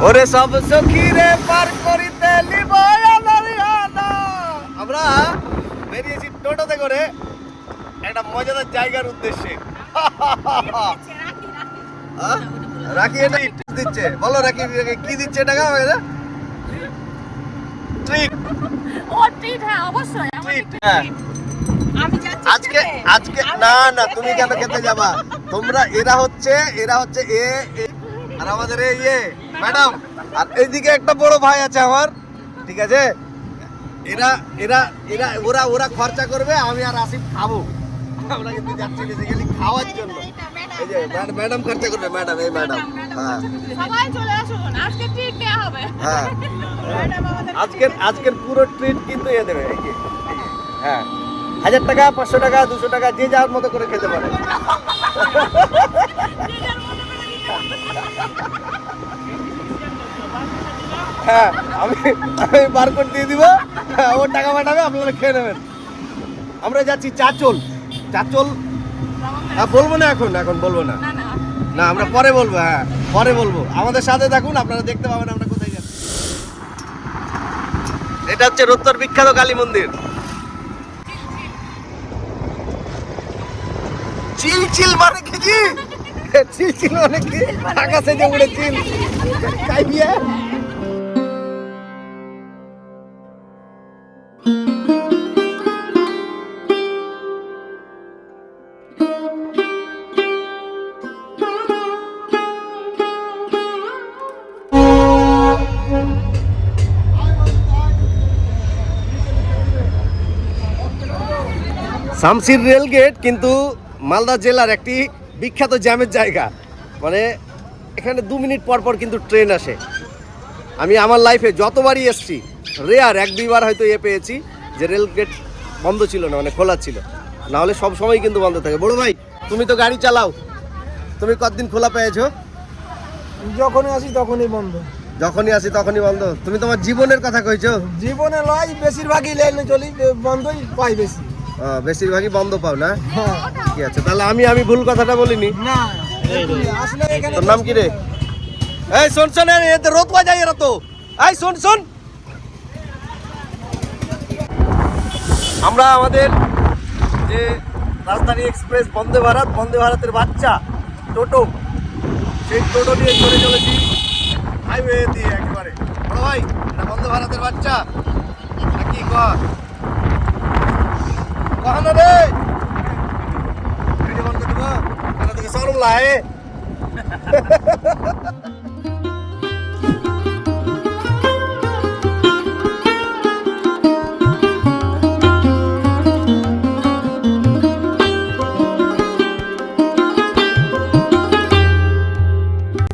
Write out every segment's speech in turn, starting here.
ওরে সব সখী রে পার করিতে লিব। আমরা বেরিয়েছি টোটোতে করে একটা মজাদার জায়গার উদ্দেশ্যে? রাখি এটা দিচ্ছে? বলো রাখি কি দিচ্ছে টাকা ট্রিট ও ট্রিট হ্যাঁ অবশ্যই ট্রিট হ্যাঁ। আমি যাচ্ছি আজকে আজকে না না তুমি কেন খেতে। যাবা? তোমরা এরা হচ্ছে এরা হচ্ছে এ, আর আমাদের এই ইয়ে ম্যাডাম আর এইদিকে একটা বড় ভাই আছে আমার ঠিক আছে? এরা এরা এরা ওরা ওরা খরচা করবে আমি আর আসিফ খাব। আমরা কিন্তু যাচ্ছি বেসিক্যালি খাওয়ার জন্য। এই যে ম্যাডাম খরচা করবে ম্যাডাম এই ম্যাডাম। হ্যাঁ। সবাই চলে আসুন আজকে ট্রিট দেওয়া হবে। হ্যাঁ। আজকের আজকের পুরো ট্রিট কিন্তু এ দেবে এই এই যে, হ্যাঁ। হাজার টাকা পাঁচশো টাকা দুশো টাকা যে যার মতো করে খেতে পারে। হ্যাঁ আমি আমি বারকোড দিয়ে দিব। হ্যাঁ, ও টাকা পাঠাবে আপনারা খেয়ে নেবেন। আমরা যাচ্ছি চাচল। চাচল হ্যাঁ বলব না এখন এখন বলব না। না আমরা পরে বলব হ্যাঁ পরে বলব। আমাদের সাথে থাকুন আপনারা দেখতে পাবেন আমরা কোথায় যাচ্ছি। এটা হচ্ছে রোত্তর বিখ্যাত কালী মন্দির। চিল চিল মানে কি চিল চিল মানে কি আকাশে যে উড়ে চিল কাইয়া শামসির রেল গেট কিন্তু মালদা জেলার একটি বিখ্যাত জ্যামের জায়গা। মানে এখানে দু মিনিট পর পর কিন্তু ট্রেন আসে। আমি আমার লাইফে যতবারই এসছি রেয়ার এক দুইবার হয়তো এ পেয়েছি যে রেল গেট বন্ধ ছিল না মানে খোলা ছিল। না হলে সব সময় কিন্তু বন্ধ থাকে। বড় ভাই তুমি তো গাড়ি চালাও। তুমি কতদিন খোলা পেয়েছ? যখনই আসি তখনই বন্ধ। যখনই আসি তখনই বন্ধ। তুমি তোমার জীবনের কথা কইছো? জীবনে লয় বেশিরভাগই লাইনে চলি বন্ধই পাই বেশি। বেশিরভাগই বন্ধ পাও না? হ্যাঁ। ঠিক আছে? তাহলে আমি আমি ভুল কথাটা বলিনি? তোর নাম কি রে? এই শোন শোন এতে রোদ বাজাই এরা তো। এই শোন শোন। আমরা আমাদের যে রাজধানী এক্সপ্রেস বন্দে ভারত বন্দে ভারতের বাচ্চা টোটো সেই টোটো নিয়ে চলে চলেছি হাইওয়ে দিয়ে একেবারে। বড় ভাই এটা বন্দে ভারতের বাচ্চা? নাকি কহ কহানো রে ভিডিও বন্ধ দিব এটা থেকে সরম লাহে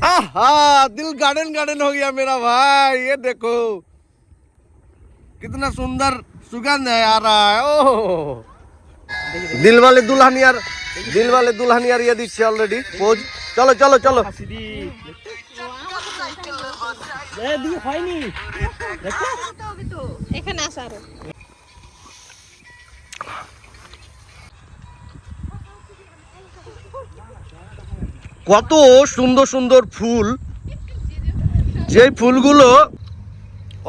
आहा दिल गार्डन गार्डन हो गया मेरा भाई ये देखो कितना सुंदर सुगंध है आ रहा है ओह দিলওয়ালে দুলহানিয়ার দিলওয়ালে দুলহানিয়ার ইয়ে দিচ্ছে অলরেডি পোজ চলো চলো চলো। কত সুন্দর সুন্দর ফুল। যে ফুলগুলো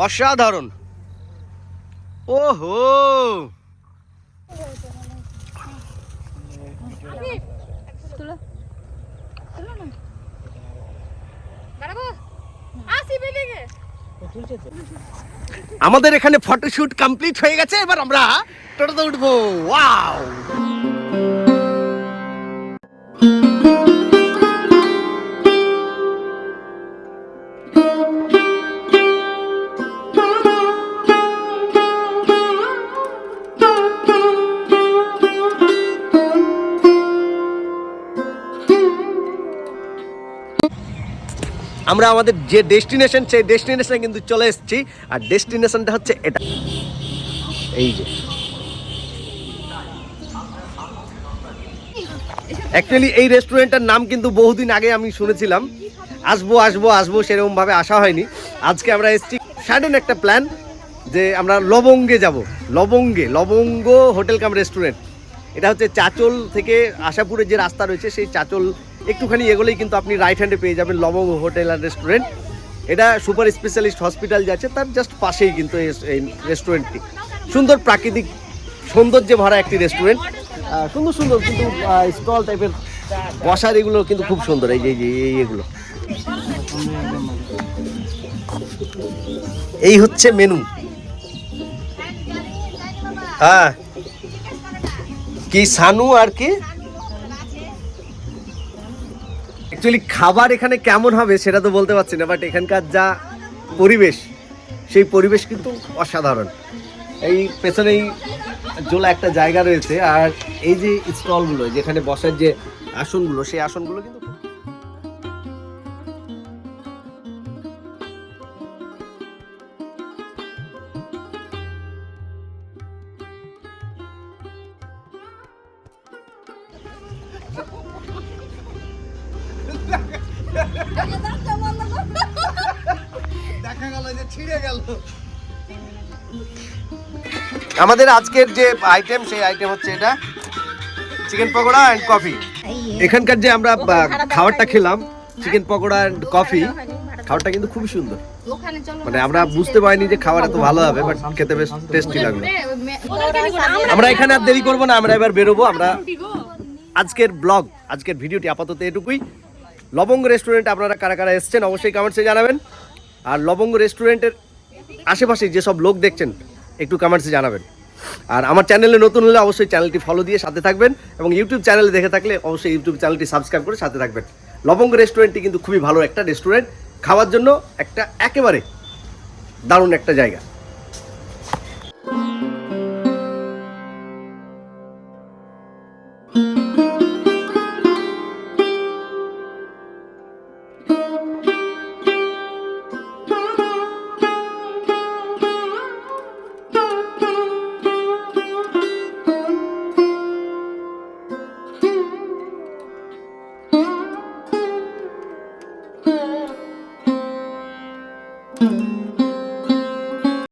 অসাধারণ। ওহো! তুলো। তুলো না। দাঁড়াবো আসি বিল্ডিংয়ে আমাদের এখানে ফটোশুট কমপ্লিট হয়ে গেছে এবার আমরা টোটোতে উঠবো। ওয়াও! আমরা আমাদের যে ডেস্টিনেশন, সেই ডেস্টিনেশনে কিন্তু চলে এসেছি। আর ডেস্টিনেশনটা হচ্ছে এটা। এই যে। অ্যাকচুয়ালি এই রেস্টুরেন্টটার নাম কিন্তু বহুদিন আগে আমি শুনেছিলাম। আসব আসব আসব সেরকমভাবে আসা হয়নি। আজকে আমরা এসেছি সাডেন একটা প্ল্যান যে আমরা লবঙ্গে যাব। লবঙ্গে, লবঙ্গ হোটেল কাম রেস্টুরেন্ট। এটা হচ্ছে চাচল থেকে আশাপুরের যে রাস্তা রয়েছে, সেই চাচল একটুখানি এগোলেই কিন্তু আপনি রাইট হ্যান্ডে পেয়ে যাবেন লবঙ্গ হোটেল আর রেস্টুরেন্ট এটা সুপার স্পেশালিস্ট হসপিটাল যাচ্ছে, তার জাস্ট পাশেই কিন্তু এই- রেস্টুরেন্টটি সুন্দর প্রাকৃতিক সৌন্দর্যে ভরা একটি রেস্টুরেন্ট সুন্দর সুন্দর কিন্তু স্টল টাইপের বসার এগুলো কিন্তু খুব সুন্দর, এই যে, এই এগুলো। এই হচ্ছে মেনু হ্যাঁ। কি সানু আর কি? অ্যাকচুয়ালি খাবার এখানে কেমন হবে সেটা তো বলতে পারছি না বাট এখানকার যা পরিবেশ, সেই পরিবেশ কিন্তু অসাধারণ। এই পেছনেই জোলা একটা জায়গা রয়েছে, আর এই যে স্টলগুলো যেখানে বসার যে আসনগুলো, সেই আসনগুলো কিন্তু ছিঁড়ে গেল। আমাদের আজকের যে আইটেম সেই আইটেম হচ্ছে এটা। চিকেন পকোড়া অ্যান্ড কফি এখানকার যে আমরা খাবারটা খেলাম চিকেন পকোড়া অ্যান্ড কফি খাবারটা কিন্তু খুবই সুন্দর। মানে আমরা বুঝতে পারিনি যে খাবার এত ভালো হবে বাট খেতে বেশ টেস্টি লাগল। আমরা এখানে আর দেরি করব না আমরা এবার বেরোবো আমরা আজকের ব্লগ আজকের ভিডিওটি আপাতত এটুকুই। লবঙ্গ রেস্টুরেন্ট আপনারা কারা কারা এসছেন অবশ্যই কমেন্টসে জানাবেন। আর লবঙ্গ রেস্টুরেন্টের আশেপাশে যেসব লোক দেখছেন, একটু কমেন্টসে জানাবেন। আর আমার চ্যানেলে নতুন হলে অবশ্যই চ্যানেলটি ফলো দিয়ে সাথে থাকবেন এবং ইউটিউব চ্যানেলে দেখে থাকলে অবশ্যই ইউটিউব চ্যানেলটি সাবস্ক্রাইব করে সাথে থাকবেন। লবঙ্গ রেস্টুরেন্টটি কিন্তু খুবই ভালো একটা রেস্টুরেন্ট খাওয়ার জন্য একটা একেবারে দারুণ একটা জায়গা।